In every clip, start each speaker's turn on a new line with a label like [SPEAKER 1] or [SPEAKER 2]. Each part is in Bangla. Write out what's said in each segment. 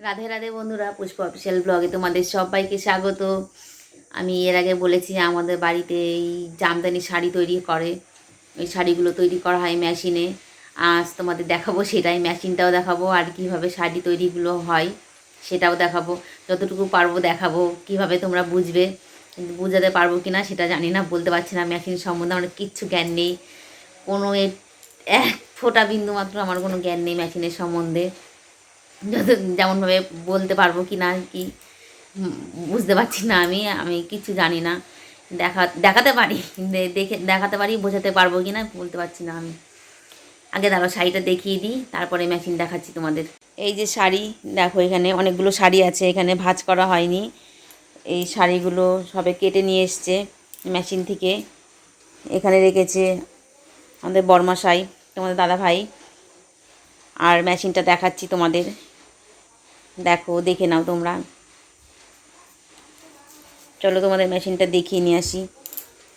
[SPEAKER 1] রাধে রাধে বন্ধুরা, পুষ্প অফিসিয়াল ব্লগে তোমাদের সবাইকে স্বাগত। আমি এর আগে বলেছি আমাদের বাড়িতে এই জামদানি শাড়ি তৈরি করে। ওই শাড়িগুলো তৈরি করা হয় মেশিনে আজ তোমাদের দেখাবো সেটাই মেশিনটাও দেখাবো আর কীভাবে শাড়ি তৈরিগুলো হয় সেটাও দেখাবো। যতটুকু পারব দেখাবো, কীভাবে তোমরা বুঝবে বুঝাতে পারব কি না সেটা জানি না, বলতে পারছি না মেশিন সম্বন্ধে আমার কিচ্ছু জ্ঞান নেই। কোনো এক ফোঁটা বিন্দু মাত্র আমার কোনো জ্ঞান নেই মেশিনের সম্বন্ধে। যত, যেমনভাবে বলতে পারব কি না কি বুঝতে পারছি না আমি আমি কিছু জানি না। দেখা, দেখাতে পারি দেখে, দেখাতে পারি, বোঝাতে পারব কি না বলতে পারছি না আমি। আগে দাঁড়াও, শাড়িটা দেখিয়ে দিই, তারপরে মেশিন দেখাচ্ছি তোমাদের। এই যে শাড়ি, দেখো এখানে অনেকগুলো শাড়ি আছে, এখানে ভাজ করা হয়নি। এই শাড়িগুলো সবে কেটে নিয়ে এসছে মেশিন থেকে। এখানে রেখেছে আমাদের বর্মাশাই, তোমাদের দাদা ভাই আর মেশিনটা দেখাচ্ছি তোমাদের। দেখো, দেখে নাও তোমরা। চলো তোমাদের মেশিনটা দেখিয়ে নিয়ে আসি।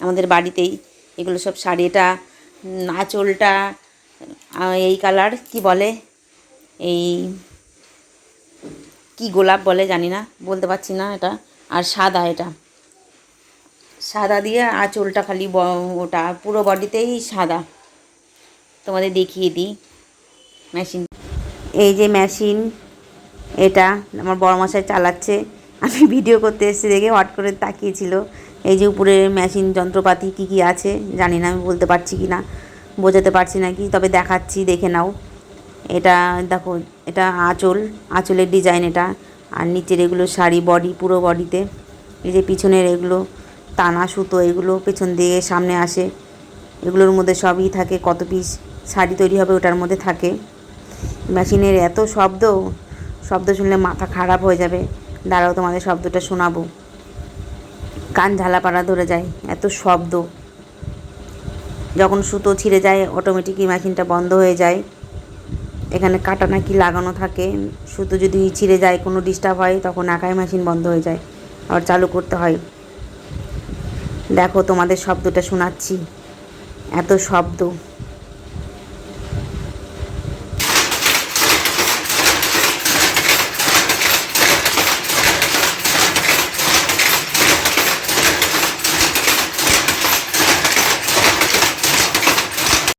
[SPEAKER 1] আমাদের বাড়িতেই এগুলো সব শাড়ি, এটা আঁচলটা এই কালার কি বলে? এই কি গোলাপ বলে জানি না, বলতে পারছি না এটা। আর সাদা এটা। সাদা দিয়ে আঁচলটা খালি ওটা পুরো বডিতেই সাদা। তোমাদের দেখিয়ে দিই। মেশিন। এই যে মেশিন, এটা আমার বড় মশাই চালাচ্ছে। আমি ভিডিও করতে এসেছি দেখে হট করে তাকিয়েছিল। এই যে উপরে মেশিন যন্ত্রপাতি কি কি আছে, জানি না, আমি বলতে পারছি কি না, বোঝাতে পারছি না কি, তবে দেখাচ্ছি, দেখে নাও। এটা দেখো, এটা আঁচল, আঁচলের ডিজাইন এটা। আর নিচের এগুলো শাড়ি, বডি, পুরো বডিতে। এই যে পিছনের এগুলো টানা সুতো এগুলো পেছন দিয়ে সামনে আসে। এগুলোর মধ্যে সবই থাকে, কত পিস শাড়ি তৈরি হবে ওটার মধ্যে থাকে। মেশিনের এত শব্দ শব্দ শুনলে মাথা খারাপ হয়ে যাবে। দাঁড়াও তোমাদের শব্দটা শোনাবো। কান ঝালাপাড়া ধরে যায়, এত শব্দ। যখন সুতো ছিঁড়ে যায় অটোমেটিকই মেশিনটা বন্ধ হয়ে যায়। এখানে কাটা নাকি লাগানো থাকে। সুতো যদি ছিঁড়ে যায়, কোনো ডিস্টার্ব হয়, তখন একাই মেশিন বন্ধ হয়ে যায়। আবার চালু করতে হয়। দেখো তোমাদের শব্দটা শোনাচ্ছি। এত শব্দ।